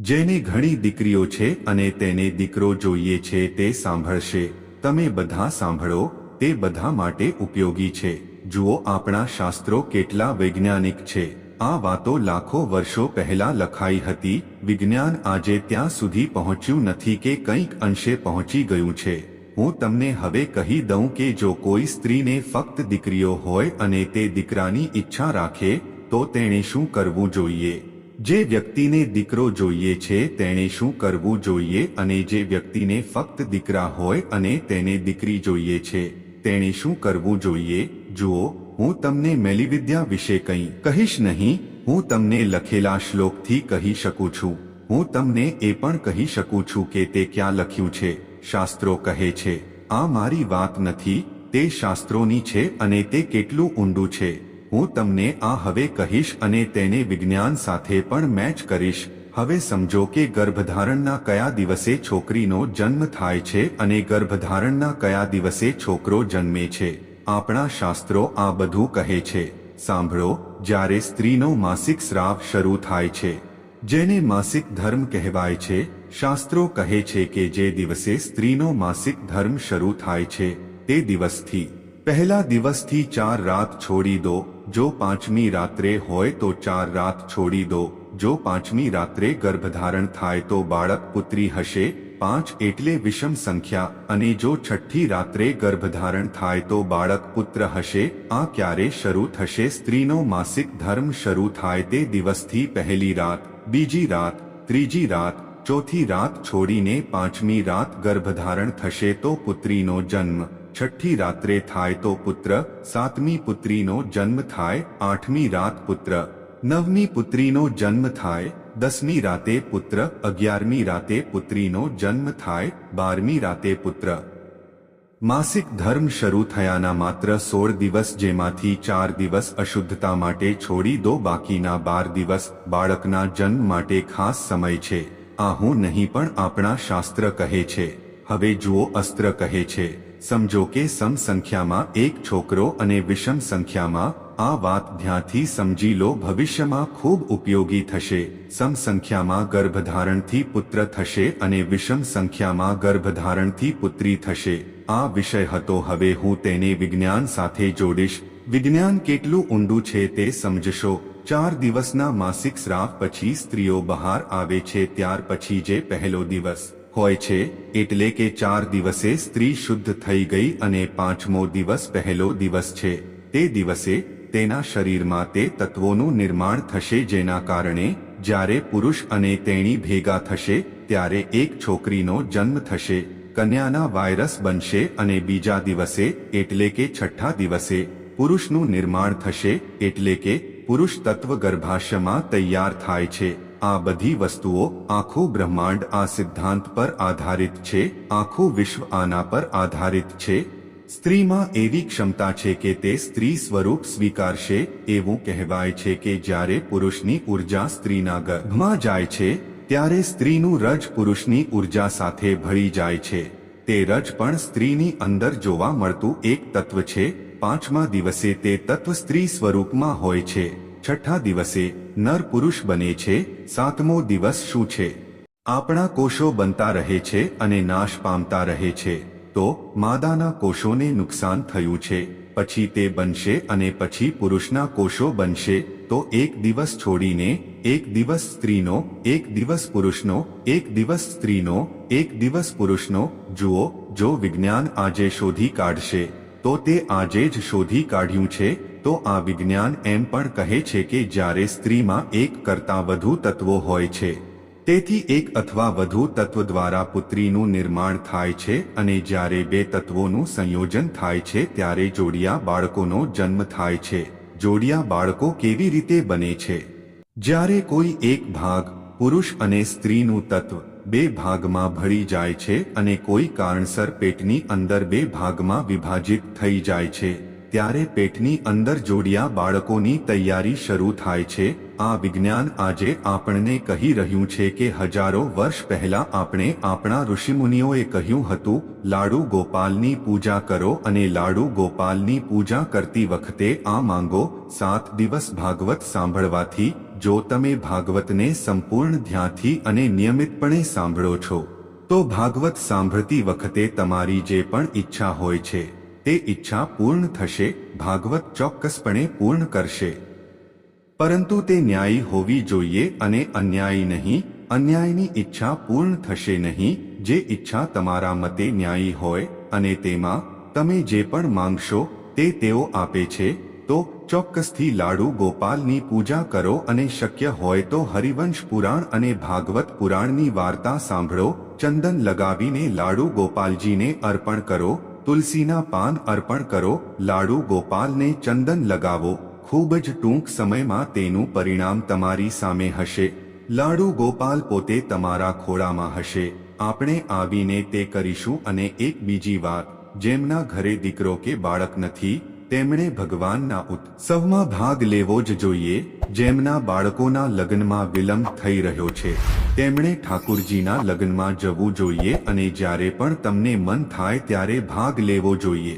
જેને ઘણી દીકરીઓ છે અને તેને દીકરો જોઈએ છે તે સાંભળશે. તમે બધા સાંભળો, તે બધા માટે ઉપયોગી છે. જુઓ આપણા શાસ્ત્રો કેટલા વૈજ્ઞાનિક છે. આ વાતો લાખો વર્ષો પહેલા લખાઈ હતી. વિજ્ઞાન આજે ત્યાં સુધી પહોંચ્યું નથી કે કંઈક અંશે પહોંચી ગયું છે. હું તમને હવે કહી દઉં કે જો કોઈ સ્ત્રીને ફક્ત દીકરીઓ હોય અને તે દીકરાની ઈચ્છા રાખે, તો તેણે શું કરવું જોઈએ? જે વ્યક્તિને દીકરો જોઈએ છે, તેણે શું કરવું જોઈએ અને જે વ્યક્તિને ફક્ત દીકરા હોય અને તેને દીકરી જોઈએ છે, તેણે શું કરવું જોઈએ? જુઓ, હું તમને મેલીવિદ્યા વિશે કંઈ કહીશ નહીં, હું તમને લખેલા શ્લોકથી કહી શકું છું. હું તમને એ પણ કહી શકું છું કે તે ક્યાં લખ્યું છે. શાસ્ત્રો કહે છે, આ મારી વાત નથી, તે શાસ્ત્રોની છે અને તે કેટલું ઊંડું છે. હું તમને આ હવે કહીશ અને તેને વિજ્ઞાન સાથે પણ મેચ કરીશ. હવે સમજો કે ગર્ભધારણના કયા દિવસે છોકરીનો જન્મ થાય છે અને ગર્ભધારણના કયા દિવસે છોકરો જન્મે છે. આપણા શાસ્ત્રો આ બધું કહે છે. સાંભળો, જ્યારે સ્ત્રીનો માસિક સ્રાવ શરૂ થાય છે. જેને માસિક ધર્મ કહેવાય છે, શાસ્ત્રો કહે છે કે જે દિવસે સ્ત્રીનો માસિક ધર્મ શરૂ થાય છે, તે દિવસથી. પહેલા દિવસથી ચાર રાત છોડી દો. જો પાંચમી રાત્રે હોય તો ચાર રાત છોડી દો. જો પાંચમી રાત્રે ગર્ભધારણ થાય તો બાળક પુત્રી હશે, પાંચ એટલે વિષમ સંખ્યા. અને જો છઠ્ઠી રાત્રે ગર્ભધારણ થાય તો બાળક પુત્ર હશે, આ ક્યારે શરૂ થશે? સ્ત્રીનો માસિક ધર્મ શરૂ થાય તે દિવસથી પહેલી રાત, બીજી રાત, ત્રીજી રાત, ચોથી રાત છોડીને પાંચમી રાત ગર્ભધારણ થશે તો પુત્રીનો જન્મ. છઠ્ઠી રાત્રે થાય તો પુત્ર, સાતમી પુત્રીનો જન્મ થાય, આઠમી રાત પુત્ર, નવમી પુત્રીનો જન્મ થાય, દસમી રાતે પુત્ર, અગિયારમી રાતે પુત્રીનો જન્મ થાય, બારમી રાતે પુત્ર. માસિક ધર્મ શરૂ થયાના માત્ર સોળ દિવસ જેમાંથી ચાર દિવસ અશુદ્ધતા માટે છોડી દો, બાકીના બાર દિવસ બાળકના જન્મ માટે ખાસ સમય છે. આ હું નહીં પણ આપણા શાસ્ત્ર કહે છે. હવે જુઓ અસ્ત્ર કહે છે. સમજો કે સમ સંખ્યામાં એક છોકરો અને વિષમ સંખ્યામાં આ વાત ધ્યાનથી સમજી લો, ભવિષ્યમાં ખૂબ ઉપયોગી થશે. સમ સંખ્યામાં ગર્ભધારણથી પુત્ર થશે અને વિષમ સંખ્યામાં ગર્ભધારણથી પુત્રી થશે. આ વિષય હતો, હવે હું તેને વિજ્ઞાન સાથે જોડીશ. વિજ્ઞાન કેટલું ઊંડું છે તે સમજશો. ચાર દિવસના માસિક સ્રાવ પછી સ્ત્રીઓ બહાર આવે છે, ત્યાર પછી જે પહેલો દિવસ. હોય છે, એટલે કે ચાર દિવસે સ્ત્રી શુદ્ધ થઈ ગઈ અને પાંચમો દિવસ પહેલો દિવસ છે. તે દિવસે તેના શરીરમાં તે તત્વોનું નિર્માણ થશે જેના કારણે જ્યારે પુરુષ અને તેણી ભેગા થશે, ત્યારે એક છોકરીનો જન્મ થશે. કન્યાના વાયરસ બનશે અને બીજા દિવસે, એટલે કે છઠ્ઠા દિવસે, પુરુષનું નિર્માણ થશે, એટલે કે પુરુષ તત્વ ગર્ભાશયમાં તૈયાર થાય છે. આ બધી વસ્તુઓ આખું બ્રહ્માંડ આ સિદ્ધાંત પર આધારિત છે, આખું વિશ્વ આના પર આધારિત છે. સ્ત્રીમાં એવી ક્ષમતા છે કે તે સ્ત્રી સ્વરૂપ સ્વીકારશે, એવું કહેવાય છે કે જ્યારે પુરુષની ઊર્જા સ્ત્રીના ગર્ભમાં જાય છે, ત્યારે સ્ત્રીનું રજ પુરુષની ઊર્જા સાથે ભળી જાય છે. તે રજ પણ સ્ત્રીની અંદર જોવા મળતું એક તત્વ છે. પાંચમા દિવસે તે તત્વ સ્ત્રી સ્વરૂપમાં હોય છે. છઠ્ઠા દિવસે નર પુરુષ બને છે, સાતમો દિવસ શું છે? આપણા કોષો બનતા રહે છે અને નાશ પામતા રહે છે. તો, માદાના કોષોને નુકસાન થયું છે. પછી તે બનશે અને પછી પુરુષના કોષો બનશે. તો એક દિવસ છોડીને, એક દિવસ સ્ત્રીનો, એક દિવસ પુરુષનો, એક દિવસ સ્ત્રીનો, એક દિવસ પુરુષનો, જુઓ, જો વિજ્ઞાન આજે શોધી કાઢશે, તો તે આજે જ શોધી કાઢ્યું છે તો આ વિજ્ઞાન એમ પણ કહે છે કે જ્યારે સ્ત્રીમાં એક કરતાં વધુ તત્વો હોય છે, તેથી એક અથવા વધુ તત્વ દ્વારા પુત્રીનું નિર્માણ થાય છે અને જ્યારે બે તત્વોનું સંયોજન થાય છે ત્યારે જોડિયા બાળકોનો જન્મ થાય છે. જોડિયા બાળકો કેવી રીતે બને છે? જ્યારે કોઈ એક ભાગ, પુરુષ અને સ્ત્રીનું તત્વ, બે ભાગમાં ભળી જાય છે અને કોઈ કારણસર પેટની અંદર બે ભાગમાં વિભાજિત થઈ જાય છે ત્યારે પેટની અંદર જોડિયા બાળકોની તૈયારી શરૂ થાય છે. આ વિજ્ઞાન આજે આપણને કહી રહ્યું છે કે હજારો વર્ષ પહેલા આપણે આપણા ઋષિમુનિઓએ કહ્યું હતું, લાડુ ગોપાલની પૂજા કરો અને લાડુ ગોપાલની પૂજા કરતી વખતે આ માંગો સાત દિવસ ભાગવત સાંભળવાથી, જો તમે ભાગવતને સંપૂર્ણ ધ્યાનથી અને નિયમિતપણે સાંભળો છો, તો ભાગવત સાંભળતી વખતે તમારી જે પણ ઈચ્છા હોય છે તે ઈચ્છા પૂર્ણ થશે, ભાગવત ચોક્કસપણે પૂર્ણ કરશે. પરંતુ તે ન્યાયી હોવી જોઈએ અને અન્યાયી નહીં, અન્યાયની ઈચ્છા પૂર્ણ થશે નહીં, જે ઈચ્છા તમારા મતે ન્યાયી હોય અને તેમાં તમે જે પણ માંગશો, તે તેઓ આપે છે, તો ચોક્કસથી લાડુ ગોપાલની પૂજા કરો અને શક્ય હોય તો હરિવંશ પુરાણ અને ભાગવત પુરાણની વાર્તા સાંભળો, ચંદન લગાવીને લાડુ ગોપાલજીને અર્પણ કરો તુલસીના પાન અર્પણ કરો, લાડુ ગોપાલને ચંદન લગાવો, ખૂબ જ ટૂંક સમયમાં તેનું પરિણામ તમારી સામે હશે. લાડુ ગોપાલ પોતે તમારા ખોળામાં હશે. આપણે આવીને તે કરીશું અને એક બીજી વાત, જેમના ઘરે દીકરો કે બાળક નથી, તેમણે ભગવાનના ઉત્સવમાં ભાગ લેવો જ જોઈએ, જેમના બાળકોના લગ્નમાં વિલંબ થઈ રહ્યો છે. તેમણે ઠાકુરજીના લગ્નમાં જવું જોઈએ અને જ્યારે પણ તમને મન થાય ત્યારે ભાગ લેવો જોઈએ.